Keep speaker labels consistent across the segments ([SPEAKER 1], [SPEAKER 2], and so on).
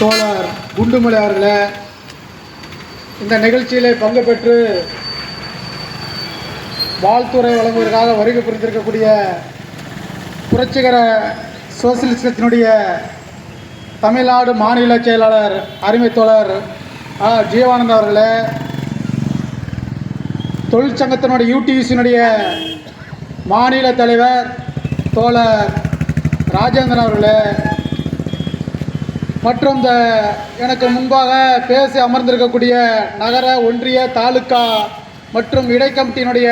[SPEAKER 1] தோழர் குண்டுமலை அவர்களே இந்த நிகழ்ச்சியில் பங்கு பெற்று வாழ்த்துறை வழங்குவதற்காக வருகை புரிந்திருக்கக்கூடிய புரட்சிகர சோசியலிசத்தினுடைய தமிழ்நாடு மாநில செயலாளர் அருமை தோழர் ஆ ஜீவானந்த் அவர்களே தொழிற்சங்கத்தினுடைய யூடிவிசியினுடைய மாநில தலைவர் தோழர் ராஜேந்திரன் அவர்களே மற்றும் இந்த எனக்கு முன்பாக பேசி அமர்ந்திருக்கக்கூடிய நகர ஒன்றிய தாலுக்கா மற்றும் இடைக்கமிட்டியினுடைய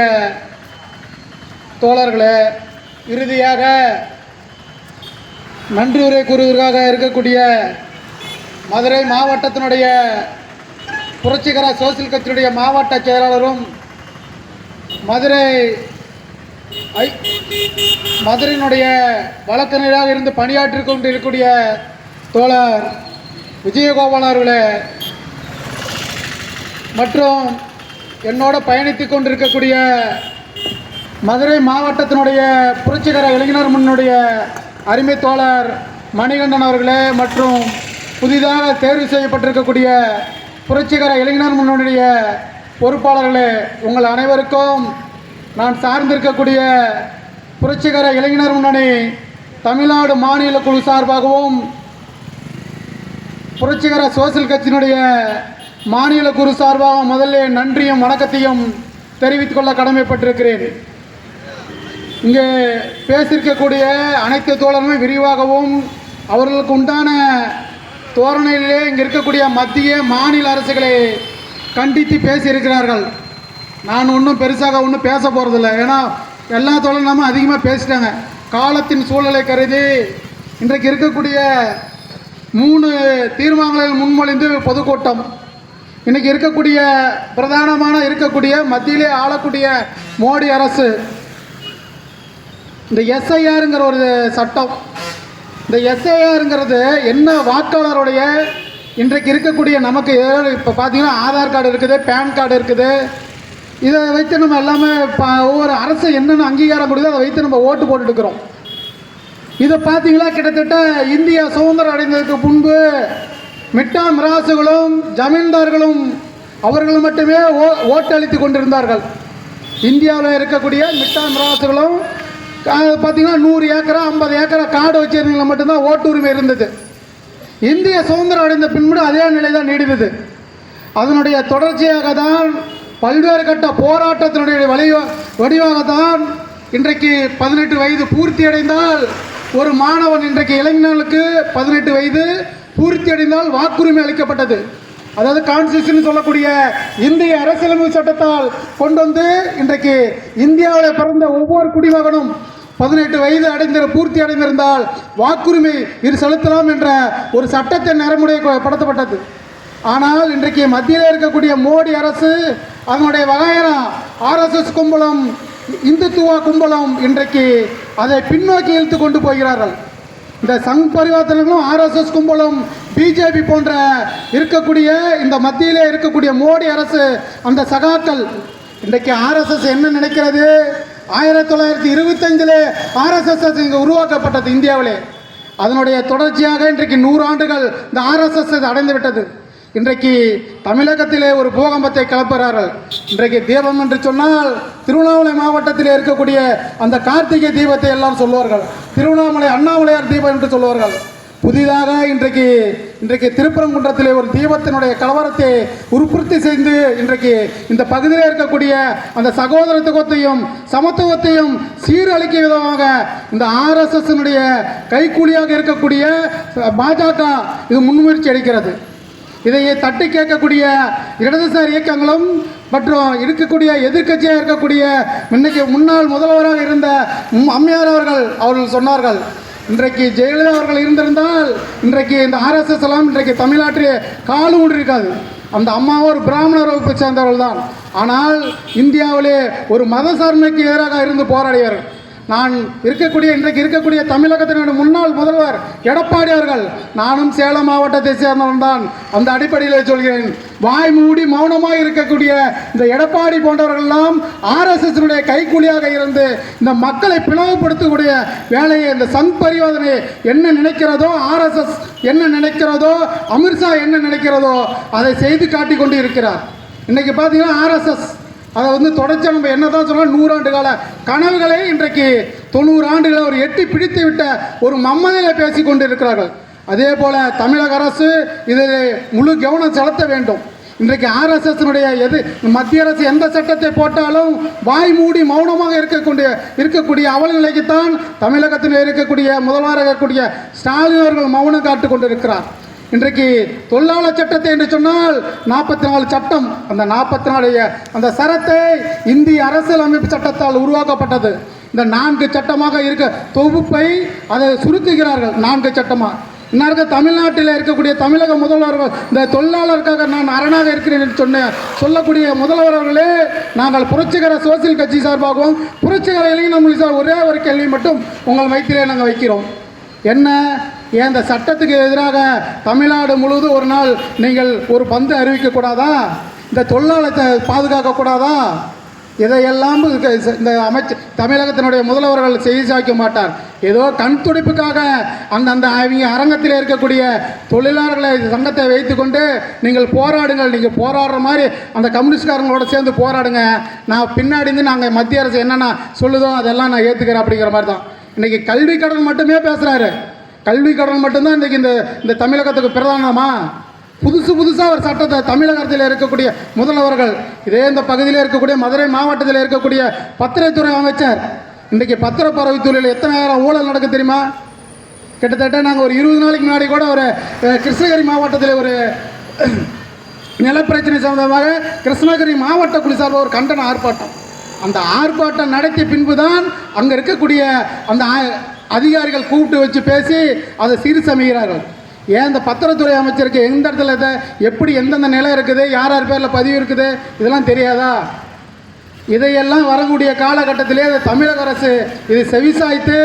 [SPEAKER 1] தோழர்களே இறுதியாக நன்றி உரை கூறுவதற்காக இருக்கக்கூடிய மதுரை மாவட்டத்தினுடைய புரட்சிகர சோசியல் கட்சியினுடைய மாவட்ட செயலாளரும் மதுரை ஐ மதுரையினுடைய வழக்கறிஞராக இருந்து பணியாற்றி கொண்டிருக்கக்கூடிய தோழர் விஜயகோபால் அவர்களே மற்றும் என்னோட பயணித்து கொண்டிருக்கக்கூடிய மதுரை மாவட்டத்தினுடைய புரட்சிகர இளைஞர் முன்னுடைய அருமை தோழர் மணிகண்டன் அவர்களே மற்றும் புதிதாக தேர்வு செய்யப்பட்டிருக்கக்கூடிய புரட்சிகர இளைஞர் முன்னுடைய பொறுப்பாளர்களே உங்கள் அனைவருக்கும் நான் சார்ந்திருக்கக்கூடிய புரட்சிகர இளைஞர் முன்னணி தமிழ்நாடு மாநில குழு சார்பாகவும் புரட்சிகர சோசியல் கட்சியினுடைய மாநில குரு சார்பாக முதல்ல நன்றியும் வணக்கத்தையும் தெரிவித்துக் கொள்ள கடமைப்பட்டிருக்கிறேன். இங்கே பேசியிருக்கக்கூடிய அனைத்து தோழருமே விரிவாகவும் அவர்களுக்கு உண்டான தோரணையிலே இங்கே இருக்கக்கூடிய மத்திய மாநில அரசுகளை கண்டித்து பேசியிருக்கிறார்கள். நான் ஒன்றும் பெருசாக ஒன்றும் பேச போகிறதில்ல ஏன்னா எல்லா தோழர்களும் அதிகமாக பேசிட்டாங்க. காலத்தின் சூழலை கருதி இன்றைக்கு இருக்கக்கூடிய மூணு தீர்மானங்களில் முன்மொழிந்து பொதுக்கூட்டம். இன்றைக்கி இருக்கக்கூடிய பிரதானமான இருக்கக்கூடிய மத்தியிலே ஆளக்கூடிய மோடி அரசு இந்த எஸ்ஐஆருங்கிற ஒரு சட்டம் இந்த எஸ்ஐஆருங்கிறது என்ன வாக்காளருடைய இன்றைக்கு இருக்கக்கூடிய நமக்கு இப்போ பார்த்தீங்கன்னா ஆதார் கார்டு இருக்குது பேன் கார்டு இருக்குது. இதை வைத்து நம்ம எல்லாமே இப்போ ஒவ்வொரு அரசு என்னென்ன அங்கீகாரம் கொடுக்குதோ அதை வைத்து நம்ம ஓட்டு போட்டுட்டு இருக்கிறோம். இதை பார்த்தீங்களா? கிட்டத்தட்ட இந்தியா சுதந்திரம் அடைந்ததுக்கு முன்பு மிட்டா மிராசுகளும் ஜமீன்தார்களும் அவர்கள் மட்டுமே ஓ ஓட்டளித்து கொண்டிருந்தார்கள். இந்தியாவில் இருக்கக்கூடிய மிட்டா மிராசுகளும் கா- பார்த்தீங்கன்னா நூறு ஏக்கரா ஐம்பது ஏக்கரா காடு வச்சிருந்தவங்க மட்டும்தான் ஓட்டுரிமை இருந்தது. இந்திய சுதந்திரம் அடைந்த பின்பு அதே நிலை தான் நீடித்தது. அதனுடைய தொடர்ச்சியாக தான் பல்வேறு கட்ட போராட்டத்தினுடைய வழி வடிவாக தான் இன்றைக்கு பதினெட்டு வயது பூர்த்தி அடைந்தால் ஒரு மாணவன் இன்றைக்கு இளைஞர்களுக்கு பதினெட்டு வயது பூர்த்தி அடைந்தால் வாக்குரிமை அளிக்கப்பட்டது. அதாவது கான்ஸ்டியூஷன் சொல்லக்கூடிய இந்திய அரசியலமைப்பு சட்டத்தால் கொண்டு வந்து இன்றைக்கு இந்தியாவில் பிறந்த ஒவ்வொரு குடிமகனும் பதினெட்டு வயது அடைந்திர பூர்த்தி அடைந்திருந்தால் வாக்குரிமை இரு செலுத்தலாம் என்ற ஒரு சட்டத்தை நடைமுறை படுத்தப்பட்டது. ஆனால் இன்றைக்கு மத்தியில் இருக்கக்கூடிய மோடி அரசு அதனுடைய வகையான ஆர்எஸ்எஸ் கும்பலம் இந்துத்துவா கும்பலம் இன்றைக்கு அதை பின்னோக்கி இழுத்து கொண்டு போகிறார்கள். இந்த சங் பரிவர்த்தனைகளும் ஆர்எஸ்எஸ் கும்பலம் பிஜேபி போன்ற இருக்கக்கூடிய இந்த மத்தியிலே இருக்கக்கூடிய மோடி அரசு அந்த சகாக்கள். இன்றைக்கு ஆர்எஸ்எஸ் என்ன நினைக்கிறது? ஆயிரத்தி தொள்ளாயிரத்தி இருபத்தஞ்சில் ஆர்எஸ்எஸ் இங்கே உருவாக்கப்பட்டது இந்தியாவிலே. அதனுடைய தொடர்ச்சியாக இன்றைக்கு நூறு ஆண்டுகள் இந்த ஆர்எஸ்எஸ் அடைந்து விட்டது இன்றைக்கு தமிழகத்திலே ஒரு பூகம்பத்தை கிளப்புகிறார்கள் இன்றைக்கு தீபம் என்று சொன்னால் திருவண்ணாமலை மாவட்டத்தில் இருக்கக்கூடிய அந்த கார்த்திகை தீபத்தை எல்லாம் சொல்வார்கள். திருவண்ணாமலை அண்ணாமலையார் தீபம் என்று சொல்வார்கள். புதிதாக இன்றைக்கு இன்றைக்கு திருப்பரங்குன்றத்திலே ஒரு தீபத்தினுடைய கலவரத்தை உற்பத்தி செய்து இன்றைக்கு இந்த பகுதியில் இருக்கக்கூடிய அந்த சகோதரத்துவத்தையும் சமத்துவத்தையும் சீரழிக்கும் விதமாக இந்த ஆர்எஸ்எஸ்னுடைய கைக்கூலியாக இருக்கக்கூடிய பாஜக இது முன்முயற்சி அளிக்கிறது இதையே தட்டி கேட்கக்கூடிய இடதுசாரி இயக்கங்களும் மற்றும் இருக்கக்கூடிய எதிர்க்கட்சியாக இருக்கக்கூடிய இன்னைக்கு முன்னாள் முதல்வராக இருந்த அம்மையார் அவர்கள் அவர்கள் சொன்னார்கள் இன்றைக்கு ஜெயலலிதா அவர்கள் இருந்திருந்தால் இன்றைக்கு இந்த ஆர்எஸ்எஸ் எல்லாம் இன்றைக்கு தமிழ்நாட்டிலே காலு ஊன்றி இருக்காது அந்த அம்மா ஒரு பிராமணர் வகுப்பை சேர்ந்தவர்கள் தான். ஆனால் இந்தியாவிலே ஒரு மத சார்மைக்கு எதிராக இருந்து போராடியவர்கள். நான் இருக்கக்கூடிய இன்றைக்கு இருக்கக்கூடிய தமிழகத்தினுடைய முன்னாள் முதல்வர் எடப்பாடி அவர்கள் நானும் சேலம் மாவட்டத்தை சேர்ந்தவன் தான். அந்த அடிப்படையில் சொல்கிறேன். வாய் மூடி மௌனமாக இருக்கக்கூடிய இந்த எடப்பாடி போன்றவர்கள்லாம் ஆர்எஸ்எஸ்னுடைய கைக்கூலியாக இருந்து இந்த மக்களை பிளவுபடுத்தக்கூடிய வேலையை இந்த சங் பரிவாதனை என்ன நினைக்கிறதோ ஆர்எஸ்எஸ் என்ன நினைக்கிறதோ அமித்ஷா என்ன நினைக்கிறதோ அதை செய்து காட்டி கொண்டு இருக்கிறார். இன்னைக்கு பார்த்தீங்கன்னா ஆர்எஸ்எஸ் அதை வந்து தொடர்ச்சியாக நம்ம என்ன தான் சொன்னால் நூறாண்டு கால கனவுகளே இன்றைக்கு தொண்ணூறு ஆண்டுகளை ஒரு எட்டி பிடித்து விட்ட ஒரு மம்மதியில் பேசி கொண்டு இருக்கிறார்கள் அதே போல் தமிழக அரசு இதில் முழு கவனம் செலுத்த வேண்டும். இன்றைக்கு ஆர்எஸ்எஸ்னுடைய எது மத்திய அரசு எந்த சட்டத்தை போட்டாலும் வாய் மூடி மௌனமாக இருக்கக்கூடிய இருக்கக்கூடிய அவல நிலைக்குத்தான் தமிழகத்தில் இருக்கக்கூடிய முதல்வராக இருக்கக்கூடிய ஸ்டாலின் அவர்கள் மௌனம் காட்டு கொண்டிருக்கிறார். இன்றைக்கு தொழிலாளர் சட்டத்தை என்று சொன்னால் நாற்பத்தி நாலு சட்டம். அந்த நாற்பத்தி நாலு அந்த சரத்தை இந்திய அரசியலமைப்பு சட்டத்தால் உருவாக்கப்பட்டது. இந்த நான்கு சட்டமாக இருக்க தொகுப்பை அதை சுருக்குகிறார்கள் நான்கு சட்டமாக இன்னொரு தமிழ்நாட்டில் இருக்கக்கூடிய தமிழக முதல்வர்கள் இந்த தொழிலாளருக்காக நான் அரணாக இருக்கிறேன் என்று சொன்ன சொல்லக்கூடிய முதல்வர் அவர்களே நாங்கள் புரட்சிகர சோசியல் கட்சி சார்பாகவும் புரட்சிகர இளைஞர் சார் ஒரே ஒரு கேள்வி மட்டும் உங்கள் வைத்திலே நாங்கள் வைக்கிறோம். என்ன? ஏன் இந்த சட்டத்துக்கு எதிராக தமிழ்நாடு முழுவதும் ஒரு நாள் நீங்கள் ஒரு பந்து அறிவிக்கக்கூடாதா இந்த தொழிலாளத்தை பாதுகாக்கக்கூடாதா இதையெல்லாம் இந்த அமைச்சர் தமிழகத்தினுடைய முதல்வர்கள் செய்தி சாய்க்க மாட்டார். ஏதோ கண் துடிப்புக்காக அந்த அந்த அவங்க அரங்கத்தில் இருக்கக்கூடிய தொழிலாளர்களை சங்கத்தை வைத்துக்கொண்டு நீங்கள் போராடுங்கள். நீங்கள் போராடுற மாதிரி அந்த கம்யூனிஸ்ட்காரங்களோட சேர்ந்து போராடுங்க. நான் பின்னாடி இருந்து நாங்கள் மத்திய அரசு என்னென்ன சொல்லுதோ அதெல்லாம் நான் ஏற்றுக்கிறேன் அப்படிங்கிற மாதிரி தான். இன்றைக்கி கல்வி கடன் மட்டுமே பேசுகிறாரு கல்வி கடன் மட்டும்தான் இன்றைக்கி இந்த இந்த தமிழகத்துக்கு பிரதானமா? புதுசு புதுசாக ஒரு சட்டத்தை தமிழகத்தில் இருக்கக்கூடிய முதல்வர்கள் இதே இந்த பகுதியில் இருக்கக்கூடிய மதுரை மாவட்டத்தில் இருக்கக்கூடிய பத்திரத்துறை அமைச்சர் இன்றைக்கி பத்திரப்பறவைத்துறையில் எத்தனை நேரம் ஊழல் நடக்கு தெரியுமா? கிட்டத்தட்ட நாங்கள் ஒரு இருபது நாளைக்கு முன்னாடி கூட ஒரு கிருஷ்ணகிரி மாவட்டத்தில் ஒரு நிலப்பிரச்சனை சம்பந்தமாக கிருஷ்ணகிரி மாவட்ட குழு சார்பாக ஒரு கண்டன ஆர்ப்பாட்டம். அந்த ஆர்ப்பாட்டம் நடத்திய பின்பு தான் அங்கே இருக்கக்கூடிய அந்த ஆ- அதிகாரிகள் கூப்பிட்டு வச்சு பேசி அதை சீர் சமைக்கிறார்கள் ஏன் இந்த பத்திரத்துறை அமைச்சருக்கு எந்த இடத்துல இதை எப்படி எந்தெந்த நிலை இருக்குது யார் யார் பேரில் பதிவு இருக்குது இதெல்லாம் தெரியாதா? இதையெல்லாம் வரக்கூடிய காலகட்டத்திலே தமிழக அரசு இது செவிசாய்த்து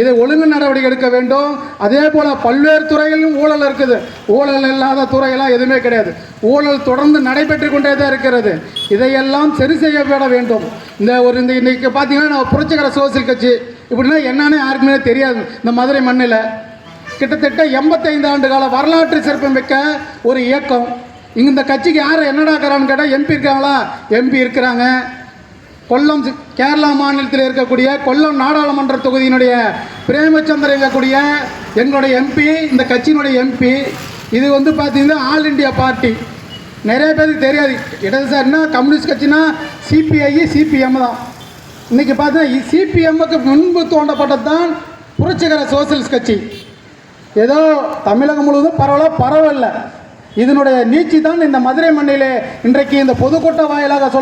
[SPEAKER 1] இதை ஒழுங்கு நடவடிக்கை எடுக்க வேண்டும். அதே போல் பல்வேறு துறைகளிலும் ஊழல் இருக்குது. ஊழல் இல்லாத துறையெல்லாம் எதுவுமே கிடையாது. ஊழல் தொடர்ந்து நடைபெற்று கொண்டே தான் இருக்கிறது. இதையெல்லாம் சரி செய்யப்பட வேண்டும். இந்த ஒரு இந்த இன்றைக்கி பார்த்தீங்கன்னா நான் புரட்சிகர சோசியல் கட்சி இப்படின்னா என்னன்னு யாருக்குமே தெரியாது. இந்த மதுரை மண்ணில் கிட்டத்தட்ட எண்பத்தைந்து ஆண்டு கால வரலாற்று சிறப்புமிக்க ஒரு இயக்கம். இங்கே இந்த கட்சிக்கு யார் என்னடாக்கிறான்னு கேட்டால் எம்பி இருக்காங்களா? எம்பி இருக்கிறாங்க. கொல்லம் கேரளா மாநிலத்தில் இருக்கக்கூடிய கொல்லம் நாடாளுமன்ற தொகுதியினுடைய பிரேமச்சந்திரன் இருக்கக்கூடிய எங்களுடைய எம்பி இந்த கட்சியினுடைய எம்பி. இது வந்து பார்த்தீங்கன்னா ஆல் இந்தியா பார்ட்டி. நிறைய பேருக்கு தெரியாது. இடதுசாரினா கம்யூனிஸ்ட் கட்சினா சிபிஐ சிபிஎம் தான். இன்னைக்கு பார்த்தீங்கன்னா சிபிஎம்முக்கு முன்பு தோண்டப்பட்டது தான் புரட்சிகர சோசியலிஸ்ட் கட்சி. ஏதோ தமிழகம் முழுவதும் பரவலாக பரவல்ல. இதனுடைய நீச்சி தான் இந்த மதுரை மண்ணிலே இன்றைக்கு இந்த பொதுக்கூட்ட வாயிலாக சொல்ல